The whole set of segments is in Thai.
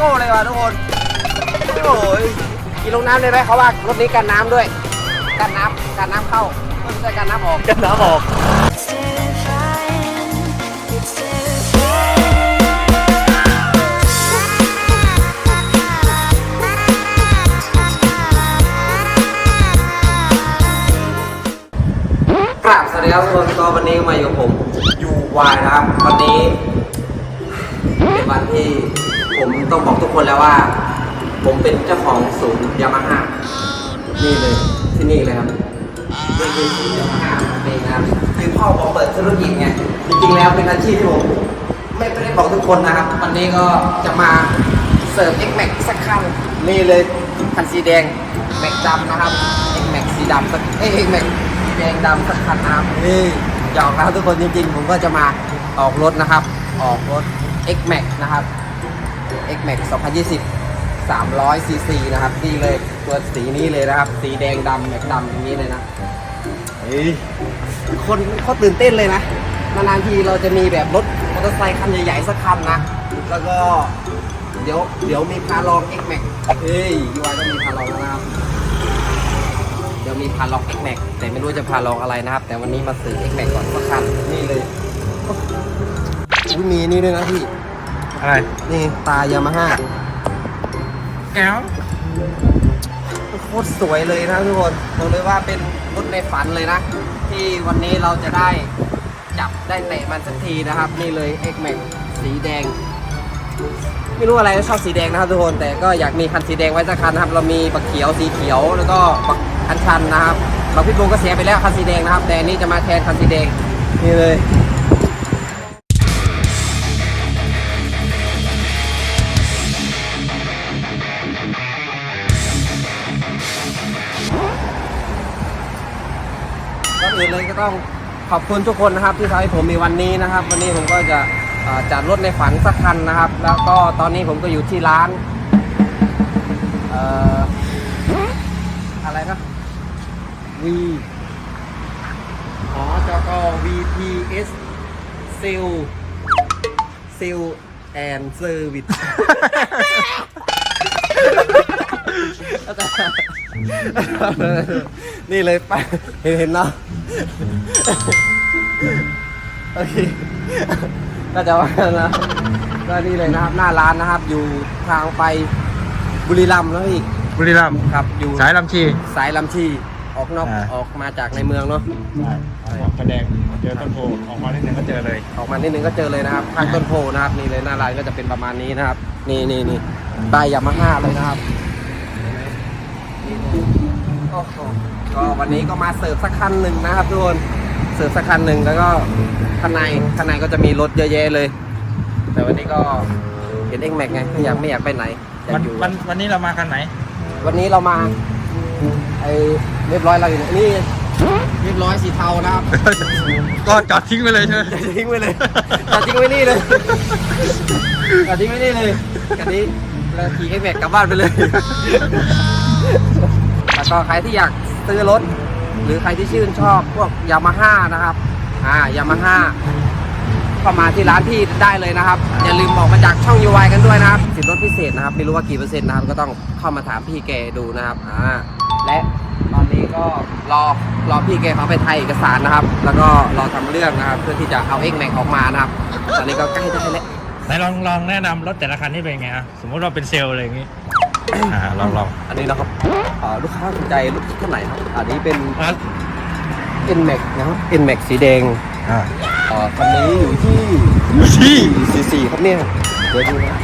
โก้เลยว่ะทุกคน โอ้ยกินลงน้ำเลยไหมเขาว่ารถนี้กันน้ำด้วย กันน้ำกันน้ำเข้าไม่ใช่กันน้ำออก กันน้ำออก กราบสวัดีครันก็วันนี้มาอยู่ผมยูวายนะครับ วันนี้เป็นวันที่ ผมต้องบอกทุกคนแล้วว่า ผมเป็นเจ้าของศูนย์ยามาฮ่านี่เลยที่นี่เลยครับนี่คือศูนย์ยามาฮ่าเองนะครับคือพ่อผมเปิดธุรกิจไงจริงๆแล้วเป็นอาชีพที่ผมไม่ได้บอกทุกคนนะครับ วันนี้ก็จะมาเสิร์ฟ X Max สักคันนี่เลยคันสีแดงแม็กดำนะครับ X Max สีดำสักเอ้ย X Max สีแดงดำสักคันนะครับนี่หยอกนะครับทุกคนจริงๆ ผมก็จะมาออกรถนะครับ ออกรถ X Max นะครับ X Max 2020 300 cc นะครับนี่เลยตัวสีนี้เลยนะครับ สีแดงดำแม็กดำอย่างนี้เลยนะเฮ้ยคนเขาตื่นเต้นเลยนะนานๆทีเราจะมีแบบรถมอเตอร์ไซค์คันใหญ่ๆสักคันนะ แล้วก็เดี๋ยวเดี๋ยวมีพาลอง X Max เฮ้ยยูไอต้องมีพาลองแล้วนะครับ เดี๋ยวมีพาลอง X Max แต่ไม่รู้จะพาลองอะไรนะครับ แต่วันนี้มาซื้อ X Max ก่อนสักคันนี่เลยอุ๊ยมีนี่ด้วยนะพี่ อะไรนี่ตายามาฮ่าแก้วโคตรสวยเลยนะทุกคนบอกเลยว่าเป็นรถในฝันเลยนะ ที่วันนี้เราจะได้จับได้เตะมันสักทีนะครับ นี่เลย X Max สีแดง ไม่รู้อะไรชอบสีแดงนะครับทุกคนแต่ก็อยากมีคันสีแดงไว้สักคันนะครับ เรามีบักเขียวสีเขียวแล้วก็บักอันชันนะครับบักพิบูลก็เสียไปแล้วคันสีแดงนะครับ แต่อันนี้จะมาแทนคันสีแดงนี่เลย อื่นเลยก็ต้องขอบคุณทุกคนนะครับ ที่ทำให้ผมมีวันนี้นะครับ วันนี้ผมก็จะจัดรถในฝันสักคันนะครับ แล้วก็ตอนนี้ผมก็อยู่ที่ร้านอะไรนะวีอ๋อจก VPS เซลเซลแอนเซอร์วิส นี่เลยไปเห็นเห็นเนาะโอเคก็จะว่านะก็นี่เลยนะครับ หน้าร้านนะครับ อยู่ทางไปบุรีรัมย์นะพี่บุรีรัมย์ครับ อยู่สายลำชี สายลำชีออกนอกอ่า ออกมาจากในเมืองเนาะใช่กระแดงเจอต้นโพออกมาที่ไหนก็เจอเลยออกมานิดนึงก็เจอเลยนะครับข้างต้นโพนะครับนี่เลยหน้าร้านก็จะเป็นประมาณนี้นะครับ นี่นี่นี่ป้ายยามาฮ่าเลยนะครับนี่เลย โอ้โหก็วันนี้ก็มาเสิร์ฟสักคันหนึ่งนะครับทุกคนเสิร์ฟสักคันหนึ่งแล้วก็ข้างในข้างในก็จะมีรถเยอะแยะเลย แต่วันนี้ก็เห็นเอ็งแม็กไงไม่อยากไม่อยากไปไหนอยาวักนอยู่ วันวันนี้เรามาคันไหนวันนี้เรามาไอเรียบร้อยเราอยู่นี่เรียบร้อยสีเทานะครับ ก็จอดทิ้งไปเลยใช่ไหม จะทิ้งไว้เลยจะทิ้งไว้นี่เลยจะทิ้งไว้นี่เลยกันนี้เราขี่ไอ้แม็กกลับบ้านไปเลย แล้วก็ใครที่อยากซื้อรถ หรือใครที่ชื่นชอบพวกยามาฮ่านะครับอ่ายามาฮ่าเข้ามาที่ร้านพี่ได้เลยนะครับ อย่าลืมบอกมาจากช่อง UI กันด้วยนะครับสิทธิลดพิเศษนะครับไม่รู้ว่ากี่เปอร์เซ็นต์นะครับก็ต้องเข้ามาถามพี่แกดูนะครับอ่าและตอนนี้ก็รอรอพี่แกเขาไปไทยเอกสารนะครับ แล้วก็รอทำเรื่องนะครับ เพื่อที่จะเอา X Max ออกมานะครับ ตอนนี้ก็ใกล้ได้แล้วไหนลองลองแนะนำรถแต่ละคันที่เป็นไงอะสมมติเราเป็นเซลล์อะไรอย่างงี้ อ่าลองลองอันนี้นะครับอ่าลูกค้าสนใจรถคันไหนครับ อันนี้เป็น อะ N Max นะครับ N Max สีแดงอ่าอ่าคันนี้อยู่ที่ที่ซีซีครับเนี่ยเดี๋ยวดูนะ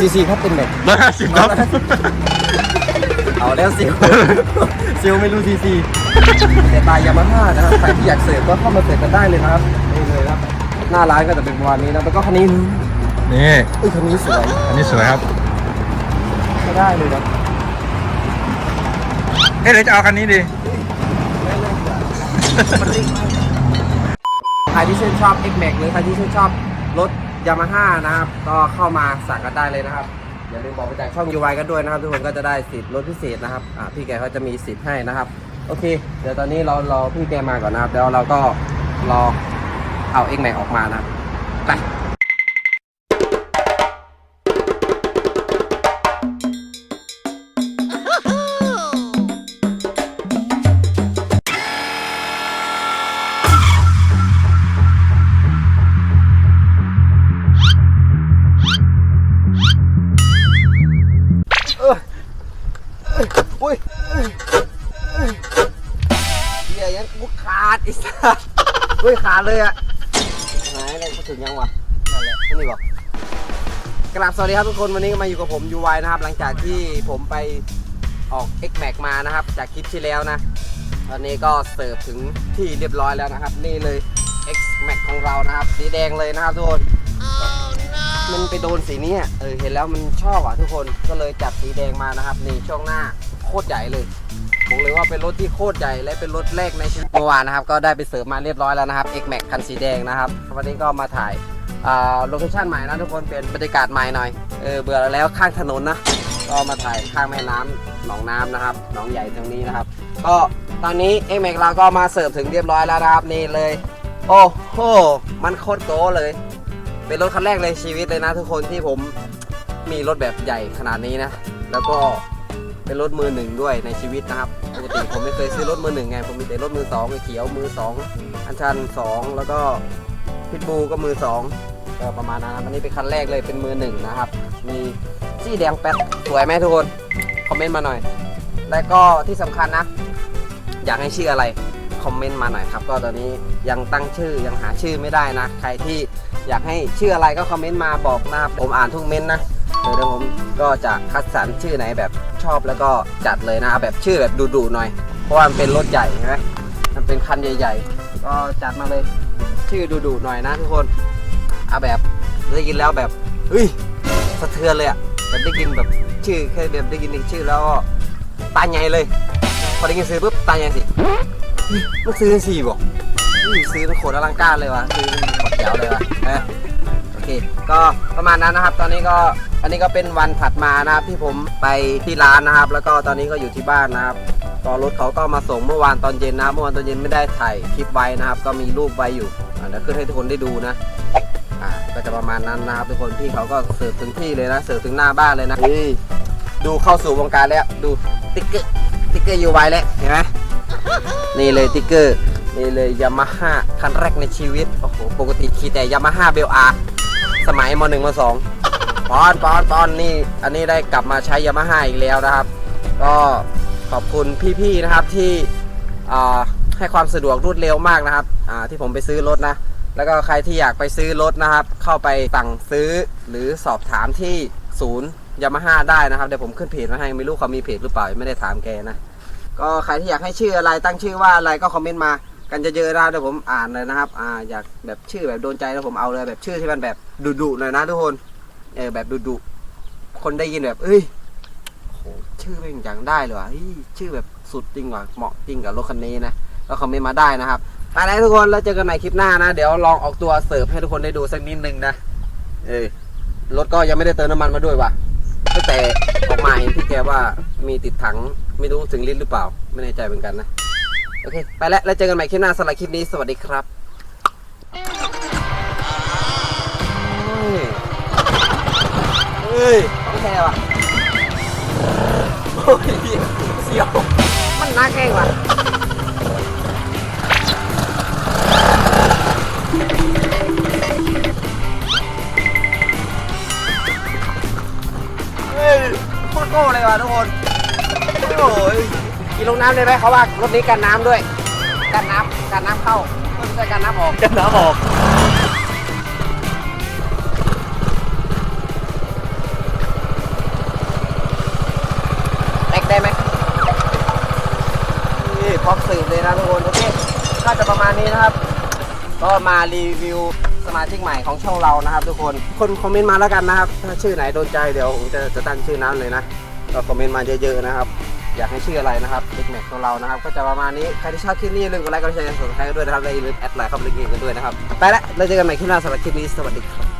ซีซีครับ N Max ร้อยห้าสิบครับ เอาแล้วซิล ซิลไม่รู้ซีซีแต่ตายยามาฮ่านะครับใครที่อยากเสิร์ฟก็เข้ามาเสิร์ฟกันได้เลยนะครับนี่เลยครับ หน้าร้านก็จะเป็นประมาณนี้นะแล้วก็คันนี้นี่ เอ้ยคันนี้สวย อันนี้สวยครับก็ ได้เลยนะเอ๊ะเดี๋ยวจะเอาคันนี้ดี ใครที่ชื่นชอบ X Max หรือใครที่ชื่นชอบรถยามาฮ่านะครับ ก็เข้ามาสั่งกันได้เลยนะครับอย่าลืมบอกไปจากช่อง UI กันด้วยนะครับ ทุกคนก็จะได้สิทธิ์ลดพิเศษนะครับอ่าพี่แกเขาจะมีสิทธิ์ให้นะครับ โอเค เดี๋ยวตอนนี้เรารอพี่แกมาก่อนนะครับเดี๋ยวเราก็รอเอา X Max ออกมานะครับ เฮ้ยขาดเลยอะหายเลยพูดถึงยังวะนั่นแหละนี่บอกกราบสวัสดีครับทุกคนวันนี้ก็มาอยู่กับผมยูไวนะครับ หลังจากที่ผมไปออก X Max มานะครับ จากคลิปที่แล้วนะ ตอนนี้ก็เสิร์ฟถึงที่เรียบร้อยแล้วนะครับ นี่เลย X Max ของเรานะครับ สีแดงเลยนะครับทุกคน มันไปโดนสีนี้อะเออเห็นแล้วมันชอบอะทุกคนก็เลยจัดสีแดงมานะครับ นี่ช่วงหน้าโคตรใหญ่เลย บอกเลยว่าเป็นรถที่โคตรใหญ่และเป็นรถแรกในชีวิตเมื่อวานนะครับก็ได้ไปเสริมมาเรียบร้อยแล้วนะครับ X Max คันสีแดงนะครับวันนี้ก็มาถ่ายอ่าโลเคชั่นใหม่นะทุกคนเป็นบรรยากาศใหม่หน่อยเออเบื่อแล้วข้างถนนนะก็มาถ่ายข้างแม่น้ำหนองน้ำนะครับหนองใหญ่ตรงนี้นะครับ ก็ตอนนี้ X Max เราก็มาเสิร์ฟถึงเรียบร้อยแล้วนะครับนี่เลย โอ้โหมันโคตรโก้เลย เป็นรถคันแรกในชีวิตเลยนะทุกคนที่ผมมีรถแบบใหญ่ขนาดนี้นะ แล้วก็ เป็นรถมือหนึ่งด้วยในชีวิตนะครับปกติผมไม่เคยซื้อรถมือหนึ่งไงผมมีแต่รถมือสองไอ้เขียวมือสองอันชันสองแล้วก็พิทบูก็มือสองก็ประมาณนั้นนะอันนี้เป็นคันแรกเลยเป็นมือหนึ่งนะครับ มีสีแดงแป๊ดสวยไหมทุกคนคอมเมนต์มาหน่อย แล้วก็ที่สำคัญนะ อยากให้ชื่ออะไรคอมเมนต์มาหน่อยครับ ก็ตอนนี้ยังตั้งชื่อยังหาชื่อไม่ได้นะ ใครที่อยากให้ชื่ออะไรก็คอมเมนต์มาบอกนะครับผมอ่านทุกเม้นต์นะ เดี๋ยวผมก็จะคัดสรรชื่อไหนแบบชอบแล้วก็จัดเลยนะเอาแบบชื่อแบบดุๆหน่อย เพราะว่ามันเป็นรถใหญ่ใช่ไหมมันเป็นคันใหญ่ๆ ก็จัดมาเลยชื่อดุๆหน่อยนะทุกคนเอาแบบได้ยินแล้วแบบเฮ้ยสะเทือนเลยอะแบบได้ยินแบบชื่อแค่แบบได้ยินชื่อแล้วก็ตาใหญ่เลยพอได้ยินซื้อปุ๊บตาใหญ่สิมันซื้อสี่บอกซื้อเป็นโขดอลังการเลยวะซื้อเป็นขดแจ๋วเลยวะนะโอเค ก็ประมาณนั้นนะครับ ตอนนี้ก็ อันนี้ก็เป็นวันถัดมานะครับที่ผมไปที่ร้านนะครับ แล้วก็ตอนนี้ก็อยู่ที่บ้านนะครับก็รถเขาก็มาส่งเมื่อวานตอนเย็นนะเมื่อวานตอนเย็นไม่ได้ถ่ายคลิปไว้นะครับ ก็มีรูปไว้อยู่เดี๋ยวขึ้นให้ทุกคนได้ดูนะอ่าก็จะประมาณนั้นนะครับทุกคนพี่เขาก็เสิร์ฟถึงที่เลยนะเสิร์ฟถึงหน้าบ้านเลยนะเฮ้ยดูเข้าสู่วงการแล้วดูติ๊กเกอร์ติ๊กเกอร์ยูไวแล้วเห็นไหมนี่เลยติ๊กเกอร์นี่เลยยามาฮ่าคันแรกในชีวิตโอ้โหปกติขี่แต่ยามาฮ่าเบลอาสมัยมหนึ่งมสอง ปอนปอนปอนนี่อันนี้ได้กลับมาใช้ยามาฮ่าอีกแล้วนะครับ ก็ขอบคุณพี่ๆนะครับที่ให้ความสะดวกรวดเร็วมากนะครับที่ผมไปซื้อรถนะ แล้วก็ใครที่อยากไปซื้อรถนะครับ เข้าไปสั่งซื้อหรือสอบถามที่ศูนย์ยามาฮ่าได้นะครับเดี๋ยวผมขึ้นเพจมาให้ไม่รู้เขามีเพจหรือเปล่าไม่ได้ถามแกนะก็ใครที่อยากให้ชื่ออะไรตั้งชื่อว่าอะไรก็คอมเมนต์มากันจะเยอะนะเดี๋ยวผมอ่านเลยนะครับอ่าอยากแบบชื่อแบบโดนใจแล้วผมเอาเลยแบบชื่อที่มันแบบดุๆหน่อยนะทุกคน เออแบบดุๆคนได้ยินแบบเอ้ยโหชื่อเป็นอย่างได้เลยวะชื่อแบบสุดจริงว่ะเหมาะจริงกับรถคันนี้นะก็คอมเมนต์มาได้นะครับไปแล้วทุกคนแล้วเจอกันใหม่คลิปหน้านะ เดี๋ยวลองออกตัวเสิร์ฟให้ทุกคนได้ดูสักนิดนึงนะเออรถก็ยังไม่ได้เติมน้ำมันมาด้วยว่ะตั้งแต่ออกมาเห็นพี่แกว่ามีติดถังไม่รู้ถึงลิ้นหรือเปล่า ไม่แน่ใจเหมือนกันนะ โอเค ไปแล้วแล้วเจอกันใหม่คลิปหน้าสำหรับคลิปนี้สวัสดีครับ เฮ้ยต้องแค่ว่ะโอ้ยเสียว มันน่าแกล้งว่ะเฮ้ยโคตรโก้เลยว่ะทุกคน โอ้ยกินลงน้ำเลยไหมเขาว่ารถนี้กันน้ำด้วย กันน้ำกันน้ำเข้าไม่ใช่กันน้ำออกกันน้ำออก ได้ไหมนี่พร้อมสืบเลยนะทุกคนโอเคก็จะประมาณนี้นะครับ ก็มารีวิวสมาชิกใหม่ของช่องเรานะครับ ทุกคนคนคอมเมนต์มาแล้วกันนะครับถ้าชื่อไหนโดนใจเดี๋ยวผมจะจะตั้งชื่อนั้นเลยนะก็คอมเมนต์มาเยอะๆนะครับ อยากให้ชื่ออะไรนะครับเด็กแม็กของเรานะครับ ก็จะประมาณนี้ใครที่ชอบคลิปนี้อย่าลืมกดไลค์กดแชร์กดซับสไครต์ด้วยนะครับและอย่าลืมแอดไลน์เข้าไปเล่นเกมกันด้วยนะครับไปละแล้วเจอกันใหม่คลิปหน้าสำหรับคลิปนี้สวัสดีครับ